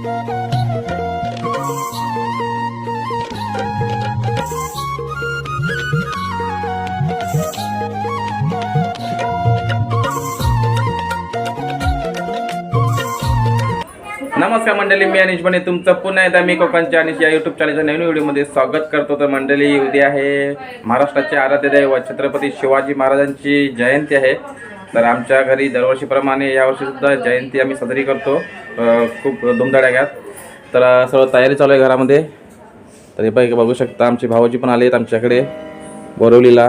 नमस्कार मंडळी मी अनिश बने. तुमचं पुन्हा एकदा मी कोकणच्या अनिश या युट्यूब चॅनलच्या नवीन व्हिडिओमध्ये स्वागत करतो. तर मंडळी उद्या आहे महाराष्ट्राचे आराध्य दैव छत्रपती शिवाजी महाराजांची जयंती आहे. तर आमच्या घरी दरवर्षीप्रमाणे यावर्षीसुद्धा जयंती आम्ही साजरी करतो. खूप धुमधडाक्यात. तर सर्व तयारी चालू आहे घरामध्ये. तर हे बघ बघू शकता आमचे भाऊजी पण आले आहेत आमच्याकडे बोरवलीला.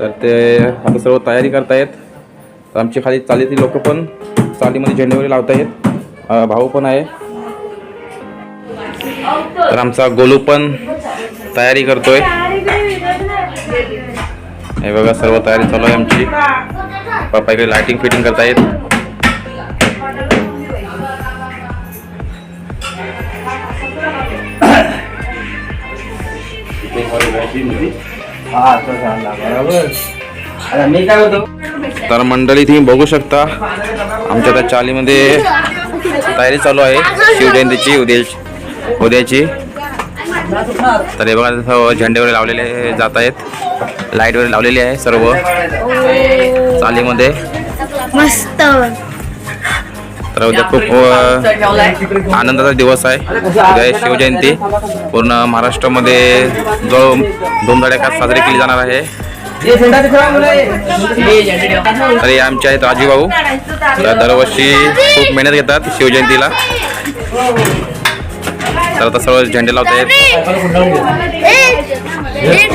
तर ते आता सर्व तयारी करतायत. तर आमची खाली चालीतील लोक पण चालीमध्ये झेंडे वगैरे लावत आहेत भाऊ पण आहे. तर आमचा गोलू पण तयारी करतोय. हे बघा सर्व तयारी चालू आहे आमची. पप्पा इकडे लाइटिंग फिटिंग करतायत येत तर मंडळी तुम्ही बघू शकता आमच्या त्या चालीमध्ये तयारी चालू आहे. शिवजयंतीची उद्या उद्याची. तर हे बघा सर्व झेंडे वगैरे लावलेले जात आहेत. लाइट वगैरे लावलेली आहे सर्व. चालीमध्ये. मस्त. तर उद्या खूप आनंदाचा दिवस आहे. उद्या शिवजयंती. पूर्ण महाराष्ट्रामध्ये जो धुमधडाक्यात साजरी केली जाणार आहे. तर हे आमचे आहेत राजू भाऊ दरवर्षी खूप मेहनत घेतात शिवजयंतीला. तर आता सर्व झेंडे लावत आहेत हे हे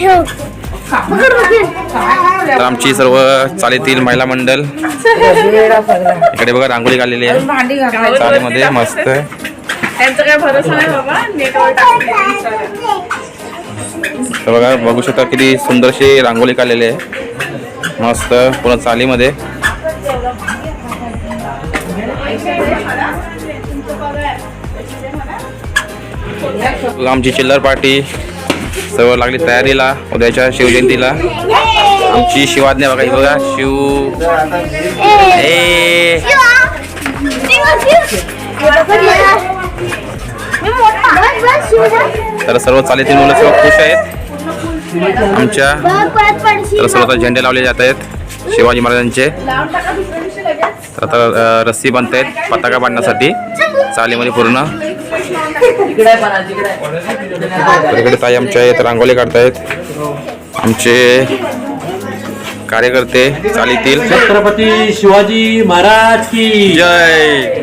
हे. तर आमची सर्व चालीतील महिला मंडळ इकडे बघा रांगोळी काढलेली आहे. चालीमध्ये मस्त त्यांचा काय भरोसा नाही बाबा नेटवर टाकते तर बघा बघू शकता किती सुंदरशी रांगोळी काढलेली आहे. मस्त पूर्ण चालीमध्ये. आमची चिल्लर पार्टी सर्व लागली तयारीला उद्याच्या शिवजयंतीला. आमची शिवाज्ञा बघा बघा शिव. ए. तर सर्व चालीतील मुलं सर्व खुश आहेत. आमच्या तर सर्व आता झेंडे लावले जात आहेत शिवाजी महाराजांचे. तर आता रस्सी बांधत आहेत पताका बांधण्यासाठी चालीमध्ये पूर्ण. तिकडे ताई आमच्या आहेत रांगोळी काढतायत. आमचे कार्यकर्ते चालीतील. छत्रपती शिवाजी महाराज की जय.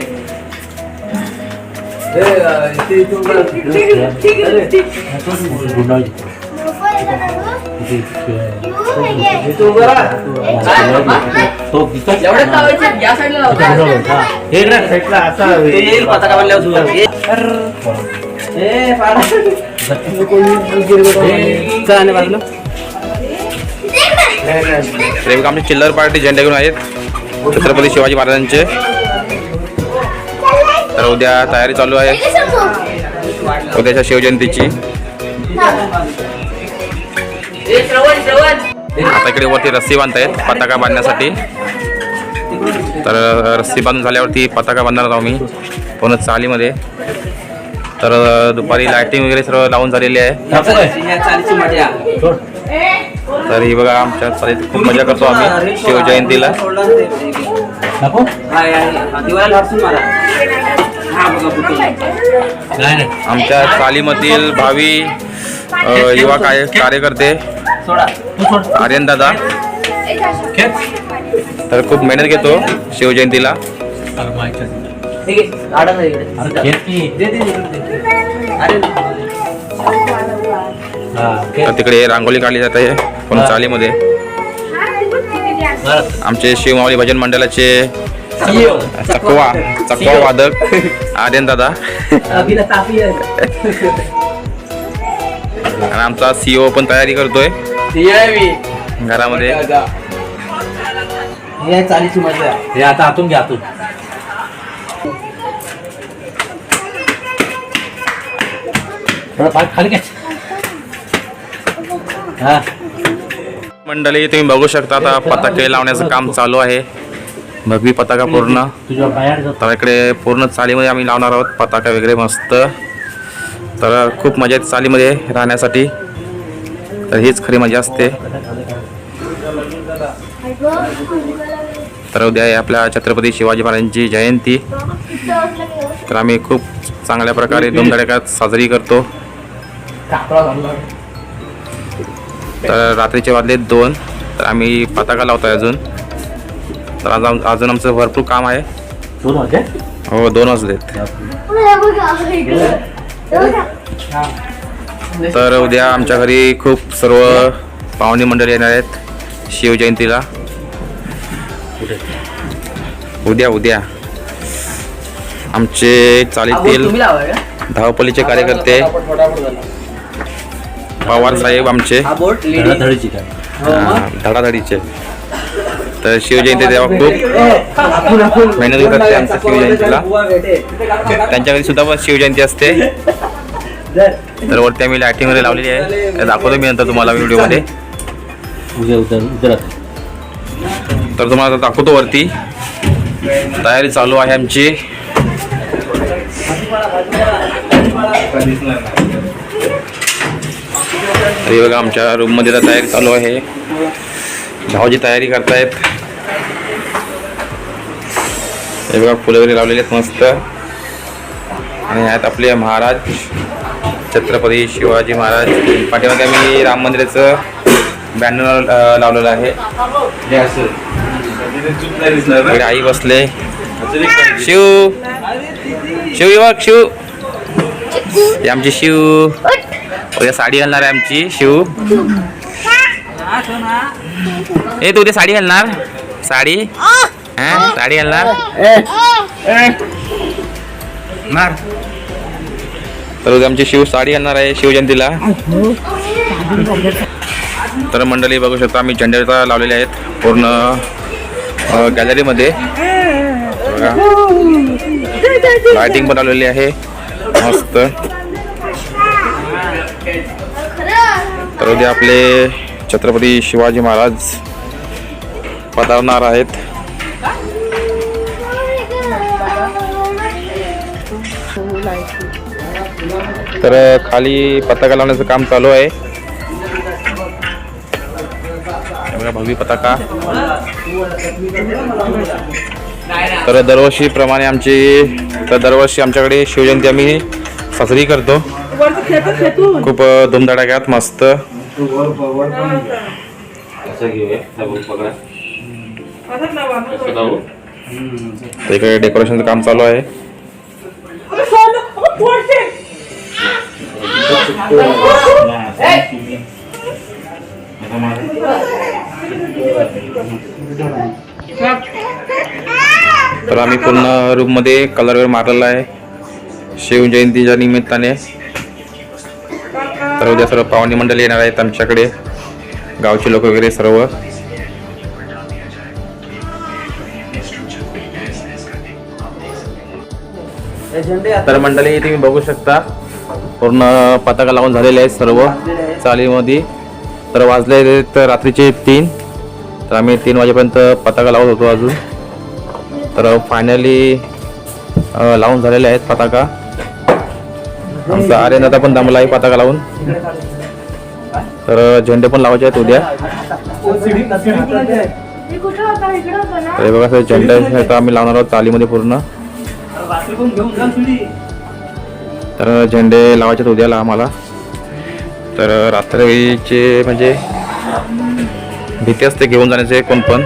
तू प्रेमकामची चिल्लर पार्टी झेंडे घेऊन आहेत. छत्रपती शिवाजी महाराजांचे. तर उद्या तयारी चालू आहे. उद्याच्या शिवजयंतीची. आता इकडे वरती रस्सी बांधतायत पताका बांधण्यासाठी. तर रस्सी बांधून झाल्यावरती पताका बांधणार आहोत आम्ही पूर्ण चालीमध्ये. तर दुपारी लायटिंग वगैरे सर्व लावून झालेली आहे. तर ही बघा आमच्या चालीत खूप मजा करतो आम्ही शिवजयंतीला. आमच्या चालीमधील भावी युवा काय कार्यकर्ते सोडा. तू सोड. आर्यन दादा. तर खूप मेहनत घेतो शिवजयंतीला. अरे माहिती ठीक आहे. आडा नाही इकडे. अरे खेच की. दे, दे, दे, दे. अरे हा खेच तर तिकडे रांगोळी काढली जात आहे. पूर्ण चालीमध्ये. बरं. आमचे शिवमावली भजन मंडळाचे. चकवा चकवा वादक आर्यन दादा. अभिला तापी आहे. आणि आमचा सीओ पण तयारी करतोय. घरामध्ये. हे आहे चालीची मजा. हे आता आतून घ्या आतून. थोडं पाय खाली घ्या. हा. मंडळी तुम्ही बघू शकता आता पताके लावण्याचं काम चालू आहे. भगवी पताका पूर्ण तर इकडे पूर्ण चालीमध्ये आम्ही लावणार आहोत. पताका वगैरे मस्त. तर खूप मजा येते चालीमध्ये राहण्यासाठी. तर हीच खरी मजा असते. तर उद्या आहे आपल्या छत्रपती शिवाजी महाराजांची जयंती. तर आम्ही खूप चांगल्या प्रकारे धुमधडाक्यात साजरी करतो. तर रात्रीचे वाजले दोन. तर आम्ही पताका लावतोय अजून. तर आज अजून आमचं भरपूर काम आहे. दोन वाजले? हो दोन वाजलेत. तर उद्या आमच्या घरी खूप सर्व पाहुणे मंडळी येणार आहेत. शिवजयंतीला उद्या उद्या. आमचे चालीतील धावपळीचे कार्यकर्ते पवार साहेब आमचे. धडाधडीचे. तर शिवजयंती तेव्हा खूप मेहनत करतात ते आमच्या शिवजयंतीला. त्यांच्या घरी सुद्धा पण शिवजयंती असते. तर वरती आम्ही लायटिंग वगैरे लावलेली आहे. दाखवतो मी नंतर तुम्हाला व्हिडिओमध्ये. तर तुम्हाला दाखवतो वरती. तयारी चालू आहे आमची. हे बघा आमच्या रूममध्ये तयारी चालू आहे. भाऊजी तयारी करतायत. हे बघा फुलं वगैरे लावलेली आहेत मस्त. आणि आहेत आपले महाराज छत्रपती शिवाजी महाराज. पाठीमागे आम्ही राम मंदिराचं बॅनर लावलेलं आहे. आई बसले. शिव. शिव ये बघ शिव. ही आमची शिव. उद्या साडी घालणार आहे आमची शिव. ए तू उद्या साडी घालणार? साडी? हा? साडी घालणार? मार. तर उद्या आमची शिव साडी घालणार आहे शिवजयंतीला. तर मंडळी बघू शकता आम्ही झेंडे लावलेले आहेत पूर्ण गॅलरीमध्ये बघा. लाइटिंग पण लावलेली आहे. मस्त. तर उद्या आपले छत्रपती शिवाजी महाराज पधारणार आहेत. तर खाली पताका लावण्याचं काम चालू आहे. भव्य पताका. तर दरवर्षीप्रमाणे आमची तर दरवर्षी आमच्याकडे शिवजयंती आम्ही साजरी करतो. खूप धुमधडाक्यात मस्त तर इकडे डेकोरेशनचं काम चालू आहे. तर आम्ही पूर्ण रूममध्ये कलर वगैरे मारलेला आहे. शिवजयंतीच्या निमित्ताने. तर उद्या सर्व पाहुणे मंडळी येणार आहेत आमच्याकडे. गावचे लोक वगैरे सर्व. तर मंडळी तुम्ही बघू शकता. पूर्ण पताका लावून झालेले आहेत सर्व चालीमध्ये. तर वाजले तर रात्रीचे तीन. तर आम्ही तीन वाजेपर्यंत पताका लावत होतो अजून. तर फायनली लावून झालेले आहेत पताका. आमचा आर्यन पण दमला आहे पताका लावून. तर झेंडे पण लावायचे आहेत उद्या. तर हे बघा सर झेंडे आम्ही लावणार आहोत चालीमध्ये पूर्ण. तर झेंडे लावायचे आहेत उद्याला आम्हाला. तर रात्रीचे म्हणजे भीती असते घेऊन जाण्याचे कोण पण.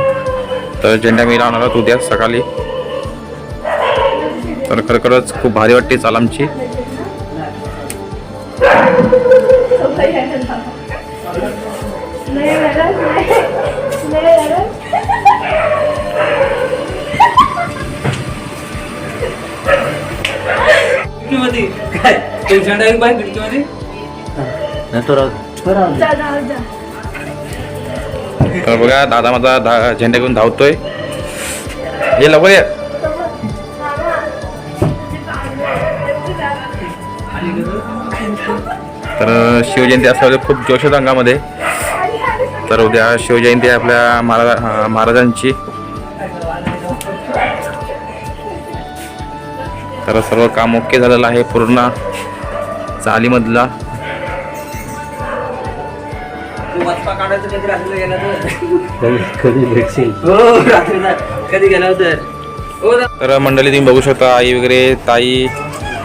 तर झेंडा मी लावणार आहोत उद्या सकाळी. तर खरोखरच खूप भारी वाटते चाल आमची. तर बघा दादा माझा धा झेंडा घेऊन धावतोय. ये लवकर ये. तर शिवजयंती असल्यावर खूप जोश होता अंगामध्ये. तर उद्या शिवजयंती आहे आपल्या महाराज महाराजांची. तर सर्व काम ओके झालेलं आहे पूर्ण चालीमधला तर? हो हो ना. तर मंडळी तुम्ही बघू शकता आई वगैरे ताई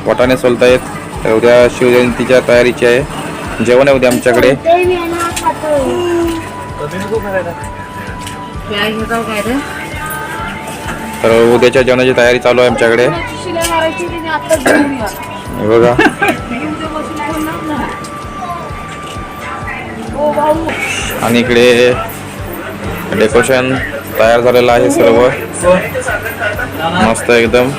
वाटाणे सोलतायत. तर उद्या शिवजयंतीच्या तयारीची आहे. जेवण आहे उद्या आमच्याकडे. तर उद्याच्या जेवणाची तयारी चालू आहे आमच्याकडे. हे बघा. ओ भाऊ. आणि इकडे डेकोरेशन तयार झालेलं आहे सर्व. मस्त एकदम.